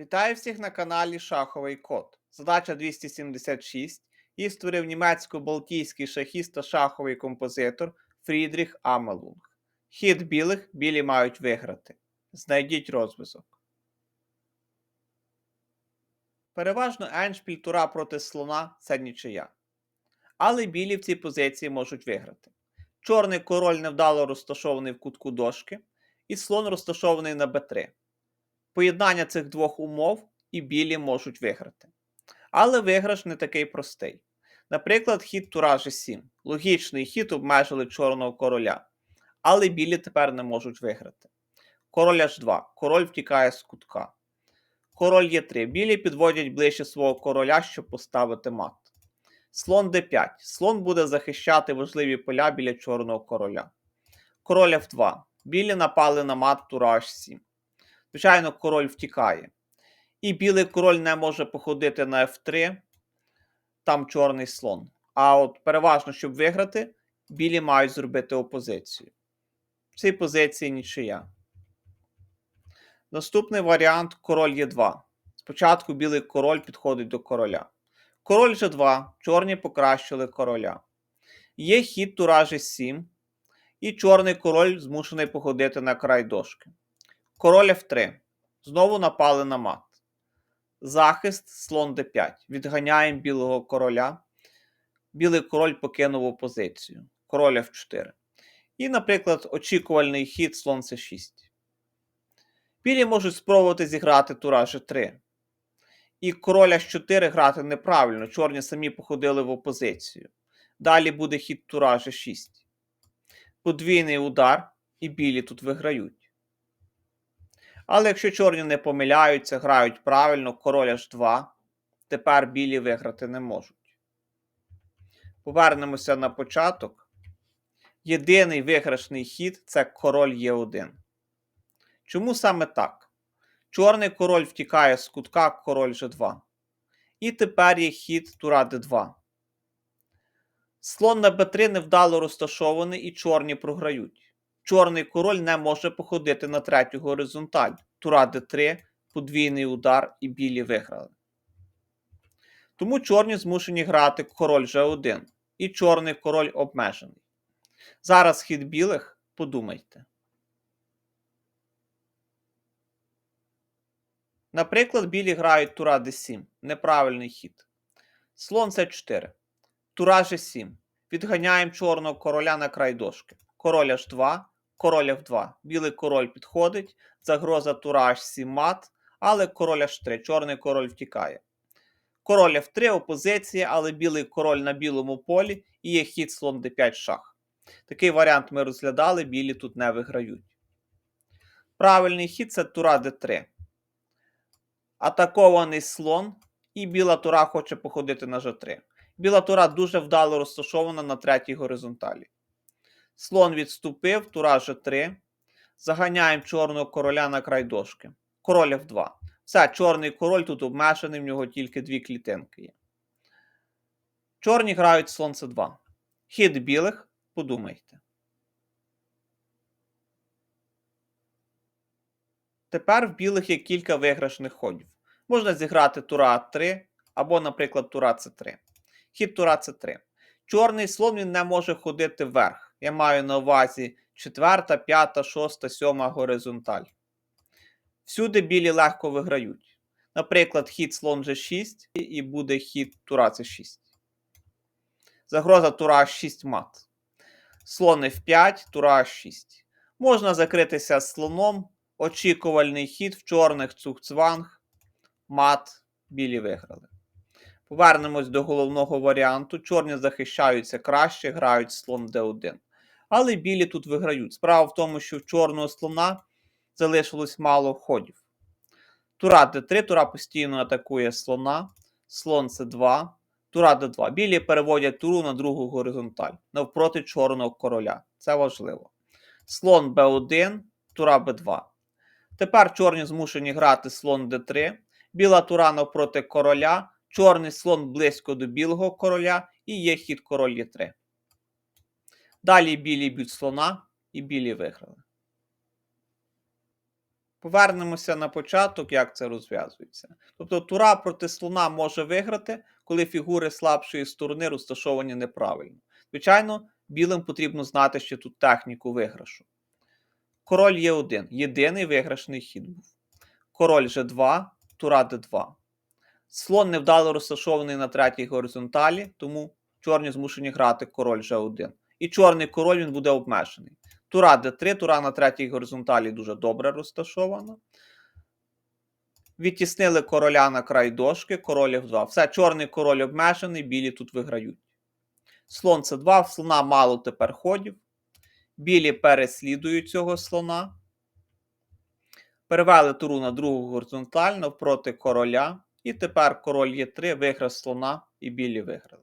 Вітаю всіх на каналі Шаховий Код. Задача 276. Її створив німецько-балтійський шахіст та шаховий композитор Фрідріх Амелунг. Хід білих білі мають виграти. Знайдіть розв'язок. Переважно еншпіль тура проти слона це нічия. Але білі в цій позиції можуть виграти. Чорний король невдало розташований в кутку дошки, і слон розташований на Б3. Поєднання цих двох умов і білі можуть виграти. Але виграш не такий простий. Наприклад, хід Тура G7. Логічний хід обмежили чорного короля. Але білі тепер не можуть виграти. Король H2. Король втікає з кутка. Король Е3. Білі підводять ближче свого короля, щоб поставити мат. Слон d5. Слон буде захищати важливі поля біля чорного короля. Король F2. Білі напали на мат Тура H7. Звичайно, король втікає. І білий король не може походити на F3, там чорний слон. А от переважно, щоб виграти, білі мають зробити опозицію. В цій позиції нічия. Наступний варіант король Е2. Спочатку білий король підходить до короля. Король G2, чорні покращили короля. Є хід Тура G7, і чорний король змушений походити на край дошки. Король F3. Знову напали на мат. Захист слон d5. Відганяємо білого короля. Білий король покинув опозицію. Король F4. І, наприклад, очікувальний хід слон c6. Білі можуть спробувати зіграти тура G3. І короля H4 грати неправильно. Чорні самі походили в опозицію. Далі буде хід тура G6. Подвійний удар, і білі тут виграють. Але якщо чорні не помиляються, грають правильно, король H2, тепер білі виграти не можуть. Повернемося на початок. Єдиний виграшний хід це король Е1. Чому саме так? Чорний король втікає з кутка король G2. І тепер є хід тура d2. Слон на b3 невдало розташований і чорні програють. Чорний король не може походити на третю горизонталь. Тура d3, подвійний удар і білі виграли. Тому чорні змушені грати король g1 і чорний король обмежений. Зараз хід білих подумайте. Наприклад, білі грають тура d7. Неправильний хід. Слон c4. Тура g7. Відганяємо чорного короля на край дошки. Король h2, король f2. Білий король підходить, загроза тура h7 мат, але король h3, чорний король втікає. Король f3 опозиція, але білий король на білому полі і є хід слон d5 шах. Такий варіант ми розглядали, білі тут не виграють. Правильний хід це тура d3. Атакований слон, і біла тура хоче походити на g3. Біла тура дуже вдало розташована на третій горизонталі. Слон відступив, тура G3. Заганяємо чорного короля на край дошки. Король F2. Все, чорний король тут обмежений, в нього тільки дві клітинки є. Чорні грають слон С2. Хід білих, подумайте. Тепер в білих є кілька виграшних ходів. Можна зіграти тура А3 або, наприклад, тура С3. Хід тура С3. Чорний слон він не може ходити вверх. Я маю на увазі 4, 5, 6, 7 горизонталь. Всюди білі легко виграють. Наприклад, хід слон G6 і буде хід тура С6. Загроза тура 6 мат. Слон F5, тура 6. Можна закритися слоном. Очікувальний хід в чорних цугцванг. Мат. Білі виграли. Повернемось до головного варіанту. Чорні захищаються краще, грають слон d1. Але білі тут виграють. Справа в тому, що в чорного слона залишилось мало ходів. Тура d3, тура постійно атакує слона, слон c2, тура d2. Білі переводять туру на другу горизонталь, навпроти чорного короля. Це важливо. Слон b1, тура b2. Тепер чорні змушені грати слон d3, біла тура навпроти короля. Чорний слон близько до білого короля і є хід король Є3. Далі білі б'ють слона і білі виграли. Повернемося на початок, як це розв'язується. Тобто тура проти слона може виграти, коли фігури слабшої сторони розташовані неправильно. Звичайно, білим потрібно знати ще тут техніку виграшу. Король Е1. Єдиний виграшний хід був. Король G2, тура D2. Слон невдало розташований на третій горизонталі, тому чорні змушені грати король G1. І чорний король він буде обмежений. Тура d3, тура на третій горизонталі дуже добре розташована. Відтіснили короля на край дошки, король F2. Все, чорний король обмежений, білі тут виграють. Слон c2, в слона мало тепер ходів. Білі переслідують цього слона. Перевели туру на другу горизонталь навпроти короля. І тепер король Е3 виграв слона і білі виграли.